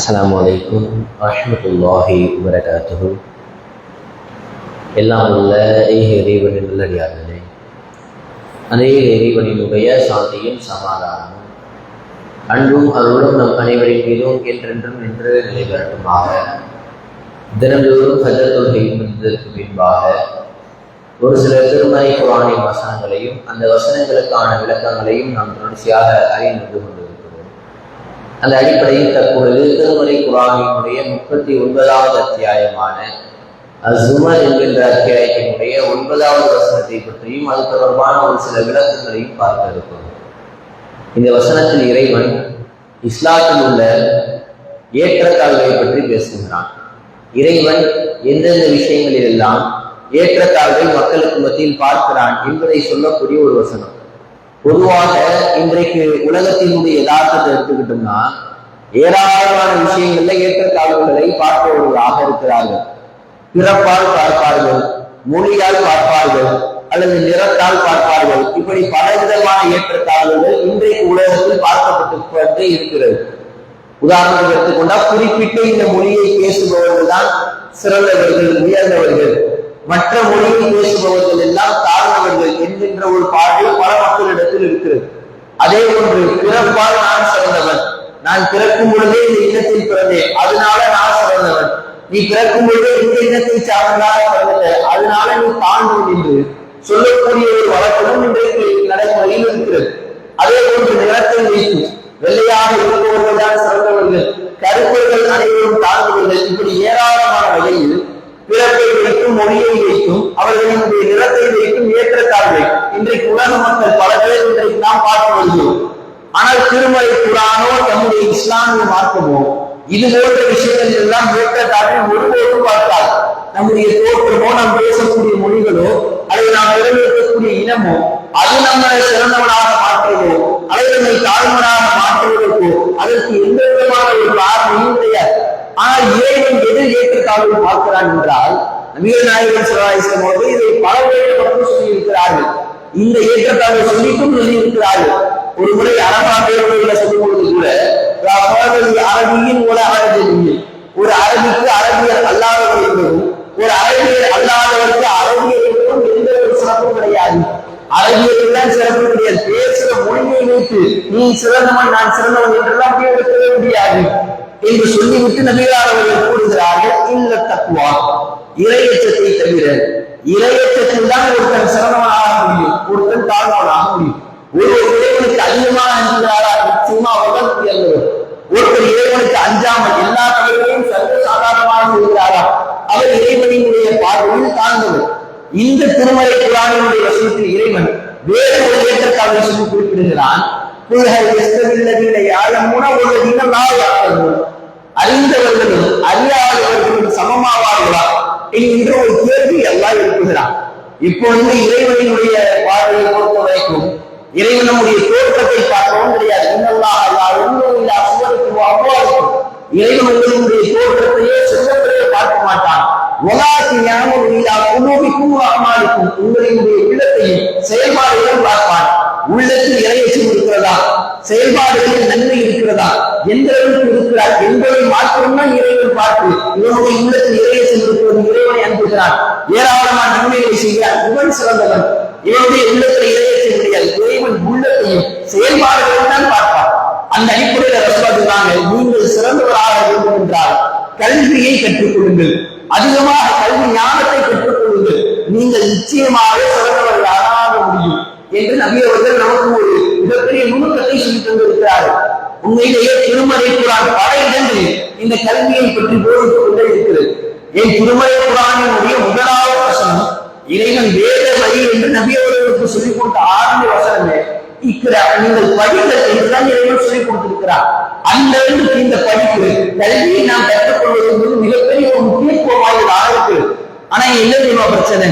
அஸ்லாம் அலைக்கும் வரமத்துல்லாஹி வரகாத்து எல்லாம் அல்ல ஏக இறைவனின் நல்லடியார்களே. அநேக இறைவனினுடைய சாந்தியும் சமாதானமும் அன்றும் அருளும் நம் அனைவரின் மீதும் என்றென்றும் நின்று நிலைபெறட்டுமாக. தினந்தோறும் ஹஜர் தொழுகை முடிந்ததற்கு பின்பாக ஒரு சில திருமலை குரானின் வசனங்களையும் அந்த வசனங்களுக்கான விளக்கங்களையும் நாம் தொடர்ச்சியாக அறிந்து கொண்டு அந்த அடிப்படையில் தற்பொழுது திருமறை குரானினுடைய முப்பத்தி ஒன்பதாவது அத்தியாயமான அசுமர் என்கின்ற அத்தியாயத்தினுடைய ஒன்பதாவது வசனத்தை பற்றியும் அது தொடர்பான ஒரு சில விளக்கங்களையும் பார்க்க இருக்கிறோம் இந்த வசனத்தில் இறைவன் இஸ்லாத்தில் உள்ள ஏற்றத்தாழ்வை பற்றி பேசுகிறான். இறைவன் எந்தெந்த விஷயங்களில் எல்லாம் ஏற்றத்தாழ்வை மக்களுக்கு மத்தியில் பார்க்கிறான் என்பதை சொல்லக்கூடிய ஒரு வசனம். பொதுவாக இன்றைக்கு உலகத்தினுடைய யதார்த்தத்தை எடுத்துக்கிட்டோம்னா ஏராளமான விஷயங்கள்ல ஏற்றத்தாழ்வுகளை பார்ப்பவர்களாக இருக்கிறார்கள். பிறப்பால் பார்ப்பார்கள் மொழியால் பார்ப்பார்கள் அல்லது நிறத்தால் பார்ப்பார்கள். இப்படி பல விதமான ஏற்றத்தாழ்வுகள் இன்றைக்கு உலகத்தில் பார்க்கப்பட்டு கொண்டே இருக்கிறது. உதாரணத்துக்கு எடுத்துக்கொண்டா குறிப்பிட்ட இந்த மொழியை பேசுபவர்கள் தான் சிறந்தவர்கள் உயர்ந்தவர்கள். மற்ற மொழியை பேசுபவர்கள் எல்லாம் அதே ஒன்று பிறப்பால் நான் சிறந்தவன். நான் பிறக்கும் பொழுதே இந்த இனத்தில் பிறந்தேன். அதனால நான் சிறந்தவன். நீ பிறக்கும் பொழுதே இந்த இனத்தை சார்ந்ததாக பிறந்த. அதனால நீ தாழ்ந்தவன் என்று சொல்லக்கூடிய ஒரு வழக்கமும் இன்றைக்கு நடைமுறையில் இருக்கிறது. அதே போன்று நிலத்தை வைத்து வெள்ளையாக இருப்பவர்கள் தான் சிறந்தவர்கள். கருப்பர்கள் அனைவரும் தாழ்ந்தவர்கள். இப்படி ஏராளமான வகையில் பிறப்பை வைத்தும் மொழியை வைத்தும் அவர்களினுடைய நிலத்தை வைத்தும் ஏற்றத்தாழ்வை இன்றைக்கு உலக மக்கள் பல பேர் இன்றைக்கு நாம் பார்த்து வருகிறோம் ஆனால் திருமலை குரானோ நம்முடைய இஸ்லாமிய மார்க்கமோ இது போன்ற விஷயங்கள் எல்லாம் ஏற்றத்தாழ்வை ஒருபோதும் பார்த்தால் நம்முடைய தோற்றமோ நாம் பேசக்கூடிய மொழிகளோ அல்லது நாம் நிறைவேற்றக்கூடிய இனமோ அது நம்மளை சிறந்தவனாக மாற்றுவதோ அல்லது நம்மை தாழ்மனாக மாற்றுவதற்கோ அதற்கு எந்த விதமான ஒரு காரணமும் கிடையாது. ஆனால் இறைவன் எது ஏற்றத்தாழ்வு பார்க்கிறான் என்றால் நபிகள் நாயகன் சிவராயிஸ்லம் அவர்கள் இதை பல பேரை மட்டும் சொல்லி இருக்கிறார்கள் இந்த ஏற்றத்தாழ்வை சொல்லிட்டும் சொல்லி இருக்கிறார்கள் ஒரு முறை அரபா பேருடைய சொல்லும் பொழுது கூட அரபியின் ஒரு அரபியில் ஒரு அரபிக்கு அரபியர் அல்லாதவர் என்பதும் ஒரு அரபியர் அல்லாதவருக்கு அரபியர் எந்த ஒரு சிறப்பும் கிடையாது. அரபியர்கள் தான் சிறப்பு கிடையாது. பேசுகிற மொழியை வைத்து நீ சிறந்தவன் நான் சிறந்தவன் என்றெல்லாம் பேசவே முடியாது. என்று சொல்லிவிட்டு நபிகார் அவர்கள் கூறுகிறார்கள் இல்ல தக்குவா இரையச்சத்தை தவிர இரையச்சத்தில் தான் ஒருத்தன் சிறந்தவனாக முடியும் ஒருத்தன் தாழ்ந்தவனாக முடியும். ஒரு இறைவனுக்கு அதிகமாக அஞ்சுகிறாரா நிச்சயமா அவர்கள் உயர்ந்தவர் ஒருத்தர் இறைவனுக்கு அஞ்சாமல் எல்லா தவறுகளையும் சர்வ சாதாரணமாக செய்கிறாரா அவர் இறைவனினுடைய பார்வையில் தாழ்ந்தவர் இந்த திருமலை குரானினுடைய வசனத்தில் இறைவன் வேறு ஒரு ஏற்றத்தாழ்வை சொல்லி குறிப்பிடுகிறான். அறிந்தவர்களும் அறியாதவர்களும் சமமாவார்களா? என்கின்ற ஒரு கேள்வி எல்லாம் எழுப்புகிறான். இப்பொழுது இறைவனினுடைய பார்வையை பொறுத்த வரைக்கும் இறைவன் நம்முடைய தோற்றத்தை பார்க்கவும் கிடையாது. இறைவன் உங்களுடைய தோற்றத்தையே செல்வத்தையே பார்க்க மாட்டான். உலாசி ஞானம் இல்லா குழுவிக்கும் அமாலிக்கும் உங்களுடைய உள்ளத்தையும் செயல்பாடுகளும் பார்ப்பான். உள்ளத்தில் இறையச்சம் இருக்கிறதா செயல்பாடுகளில் நன்மை இருக்கிறதா? எந்த அளவுக்கு இருக்கிறார்? என்பதை மாற்றம்தான் இறைவன் பார்த்து இவனுடைய உள்ளத்தில் இறையச்சம் இருக்கிறது இறைவனை அனுப்புகிறான். ஏராளமான நன்மைகளை செய்கிறார் இவன் சிறந்தவன். இவருடைய உள்ளத்தில் இறையச்சம் கிடையாது இறைவன் உள்ளத்தையும் செயல்பாடுகளையும் தான் பார்ப்பார். அந்த அடிப்படையில் ரசபாதுறாங்க நீங்கள் சிறந்தவராக வேண்டும் என்றால் கல்வியை கற்றுக்கொள்ளுங்கள். அதிகமாக கல்வி ஞானத்தை கற்றுக்கொள்ளுங்கள். நீங்கள் நிச்சயமாக சிறந்தவர்களாக ஆக முடியும். என்று நபி நமக்கு ஒரு மிகப்பெரிய நுணுக்கத்தை சொல்லி தந்திருக்கிறார்கள். உண்மையிலேயே திருமலை குரான் பல இடங்களில் இந்த கல்வியை பற்றி போதித்துக் கொண்டே இருக்கிறது. என் திருமலை குரானினுடைய முதலாவது இறைவன் வேத வழி என்று நபியவர்களுக்கு சொல்லிக் கொடுத்த ஆரம்ப வசனமே. இருக்கிறார் நீங்கள் படிங்கள் என்றுதான் இறைவன் சொல்லிக் கொடுத்திருக்கிறார் அந்த இடத்துக்கு இந்த படிப்பு கல்வியை நாம் கற்றுக்கொள்வது என்பது மிகப்பெரிய ஒரு முக்கியத்துவமாக இருக்கு ஆனா என்ன தெரியுமா பிரச்சனை?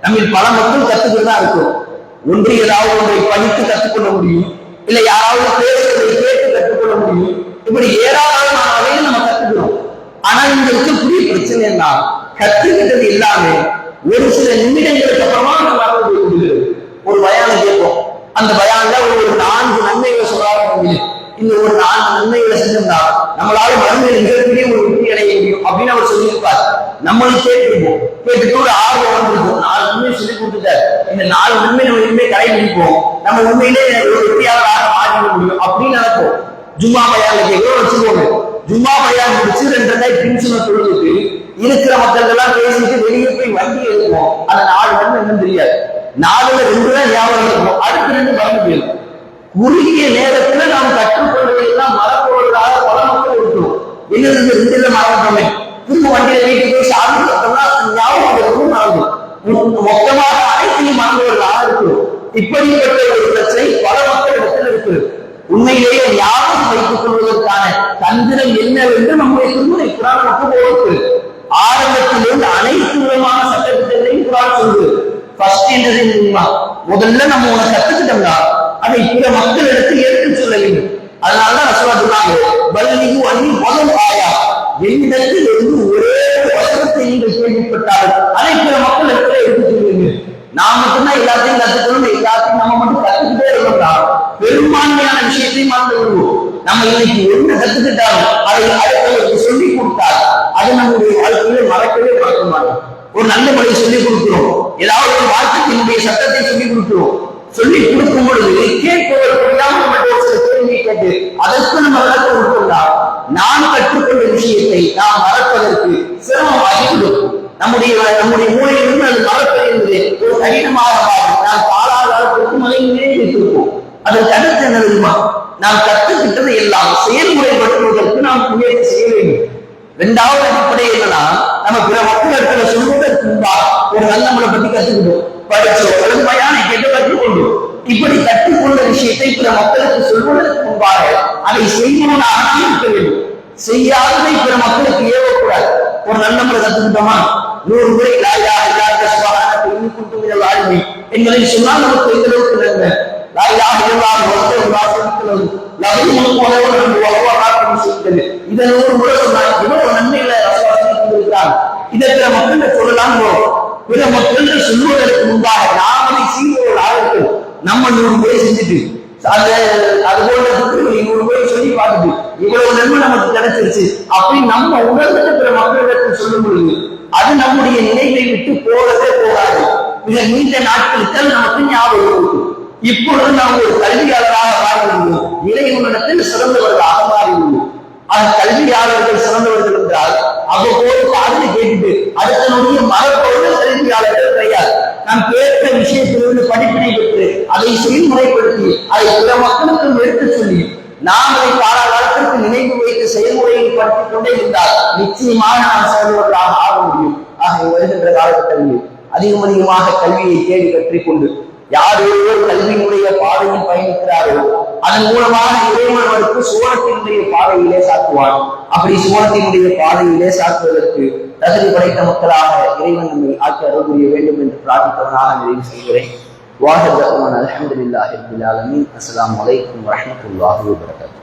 நம்ம பல மக்கள் கத்துக்கிட்டு தான் இருக்கும். ஒன்று ஏதாவது ஒன்றை படித்து கற்றுக்கொள்ள முடியும். இல்ல யாராவது பேசுவதை கேட்டு கற்றுக்கொள்ள முடியும். இப்படி ஏராளமான வகையில் நம்ம கத்துக்கிறோம். ஆனா இங்க இருக்கக்கூடிய பிரச்சனை என்ன கத்துக்கிட்டது எல்லாமே ஒரு சில நிமிடங்களுக்கு அப்புறமா நம்ம மறந்து போய் ஒரு பயானம் கேட்போம். அந்த பயான்ல ஒரு நான்கு நன்மைகளை சொல்றாங்க இந்த ஒரு நான்கு நன்மைகளை செஞ்சிருந்தா நம்மளால மருந்து மிகப்பெரிய ஒரு வெற்றி அடைய முடியும் அப்படின்னு அவர் சொல்லியிருப்பார். நம்மளும் கேட்டுருப்போம். கேட்டுட்டு ஒரு ஆர்வம் வந்திருக்கும். நாலு நன்மை சொல்லி கொடுத்துட்டார். இந்த நாலு நன்மை நம்ம இனிமே கடைபிடிப்போம். நம்ம உண்மையிலே ஒரு வெற்றியாளராக மாறிட முடியும் அப்படின்னு நடக்கும் ஜும்மா பையால கேட்கிறோம் வச்சுக்கோங்க. ஜும்மா பயான் முடிச்சு ரெண்டு ரெண்டாயிரம் பிரின்சுமை தொழுதுட்டு இருக்கிற மக்கள் எல்லாம் பேசிட்டு வெளியே போய் வண்டி எடுப்போம் அந்த நாலு நன்மை என்னன்னு தெரியாது. நாலுல ரெண்டு தான் ஞாபகம் இருக்கும் அடுத்து ரெண்டு மறந்து போயிடும் குறுகிய நேரத்துல நாம் கற்றுக்கொள்வதை எல்லாம் மறப்பவர்களாக பல மக்கள் இருக்கணும் என்னது இந்த ரெண்டுல மறந்துட்டோமே. திரும்ப வண்டியில வீட்டுக்கு போய் சாமி பார்த்தோம்னா ஞாபகம் இருக்கும் மறந்துடும் மொத்தமாக அனைத்தையும் மறந்தவர்களாக இருக்கணும் இப்படிப்பட்ட ஒரு பிரச்சனை பல மக்கள் இடத்துல இருக்குது உண்மையிலேயே ஞாபகம் வைத்துக் கொள்வதற்கான தந்திரம் என்னவென்று நம்முடைய திருமணை குரான் நமக்கு போகிறது ஆரம்பத்திலிருந்து அனைத்து விதமான சட்டத்திட்டங்களையும் குரான் சொல்லுது. ஃபர்ஸ்ட் என்றது முதல்ல நம்ம உனக்கு கத்துக்கிட்டோம்னா அதை பிற மக்கள் எடுத்து சொல்ல வேண்டும். அதனாலதான் ரசோலா சொன்னாங்க வல்லிகு அன்னி முதல் ஆயா. என்னிடத்தில் இருந்து ஒரே ஒரு வசனத்தை நீங்கள் கேள்விப்பட்டால் அதை பிற மக்கள் எடுத்து எடுத்து சொல்லுங்கள் நான் மட்டும்தான் எல்லாத்தையும் கத்துக்கணும் எல்லாத்தையும் நம்ம மட்டும் கத்துக்கிட்டே இருக்கோம்டா. பெரும்பான்மையான விஷயத்தையும் மறந்து விடுவோம் நம்ம இன்னைக்கு என்ன கத்துக்கிட்டாலும் அதை அடுத்தவருக்கு சொல்லி கொடுத்தால் அது நம்முடைய வாழ்க்கையில மறக்கவே மறக்க மாட்டோம் ஒரு நல்ல முறையை சொல்லிக் கொடுக்கிறோம். ஏதாவது ஒரு வாழ்க்கையினுடைய சட்டத்தை சொல்லிக் கொடுக்கிறோம். சொல்லி கொடுக்கும் பொழுது கேட்பவர் ஒரு சில கேள்வியை கேட்டு அதற்கு நம்ம விளக்கம் கொடுத்தோம்னா நாம் கற்றுக்கொண்ட விஷயத்தை நாம் மறப்பதற்கு சிரமமாகிவிடும் நம்முடைய நம்முடைய மூலையிலிருந்து அது மறப்பது என்பது ஒரு கடினமாக நாம் நாம் அதை நினைவு வைத்திருப்போம். அதற்கு அடுத்து என்ன நாம் கற்றுக்கிட்டதை எல்லாம் செயல்முறைப்படுத்துவதற்கு நாம் முயற்சி செய்ய வேண்டும். ரெண்டாவது அடிப்படை என்னன்னா நம்ம பிற மக்களிடத்துல சொல்வதற்கு முன்பாக ஒரு நல்ல நம்மளை பத்தி கத்துக்கிட்டோம் படிச்சோம் அல்லது கேட்டு கற்றுக்கொண்டோம் இப்படி கற்றுக்கொண்ட விஷயத்தை பிற மக்களுக்கு சொல்வதற்கு முன்பாக அதை செய்வனாக நாம் இருக்க வேண்டும். செய்யாததை பிற மக்களுக்கு ஏவக்கூடாது. ஒரு நல்ல நம்மளை கத்துக்கிட்டோமா நூறு முறை ராஜா இல்லாத சுகாதாரத்தை இன்னும் மிக வாழ்மை என்பதை சொன்னால் நமக்கு எந்த அளவுக்கு சொல்லுவதற்கு முன்பாக நாம் அதை செய்வர்களாக நம்ம நூறு முறை செஞ்சுட்டு அந்த அது போன்ற புத்தகங்களை நூறு முறை சொல்லி பார்த்துட்டு இவ்வளவு நன்மை நமக்கு கிடைச்சிருச்சு அப்படி நம்ம உணர்ந்த பிற மக்களிடத்தில் சொல்லும் பொழுது அது நம்முடைய நினைவை விட்டு போகவே போகாது. மிக நீண்ட நாட்களுக்கு நமக்கு ஞாபகம் இருக்கும். இப்பொழுது நாம் ஒரு கல்வியாளராக மாறிவிடுவோம். இறைவனிடத்தில் சிறந்தவர்களாக மாறிவிடுவோம். அந்த கல்வியாளர்கள் சிறந்தவர்கள் என்றால் அவ்வப்போது பாடலை கேட்டுட்டு அடுத்தனுடைய மரப்பொருள் நாம் கேட்ட விஷயத்திலிருந்து படிப்பினை பெற்று அதை செயல்முறைப்படுத்தி அதை பிற மக்களுக்கும் எடுத்துச் சொல்லி நாம் அதை காலகாலத்திற்கு நினைவு வைத்து செயல்முறையில் படுத்திக் கொண்டே இருந்தால் நிச்சயமாக நாம் சிறந்தவர்களாக ஆக முடியும். ஆக வருகின்ற காலகட்டங்களில் அதிகம் அதிகமாக கல்வியை தேடி கற்றுக்கொண்டு யார் ஒருவர் கல்வியினுடைய பாதையில் பயணிக்கிறாரோ அதன் மூலமாக இறைவன் அவருக்கு சுவனத்தினுடைய பாதையிலே சாத்துவான் அப்படி சுவனத்தினுடைய பாதையிலே சாத்துவதற்கு தகுதி படைத்த மக்களாக இறைவன் நம்மை ஆக்கி அருள் புரிய வேண்டும் என்று பிரார்த்தித்தவனாக நிறைவு செய்கிறேன் واخر دعوانا الحمد لله رب العالمين السلام عليكم ورحمه الله وبركاته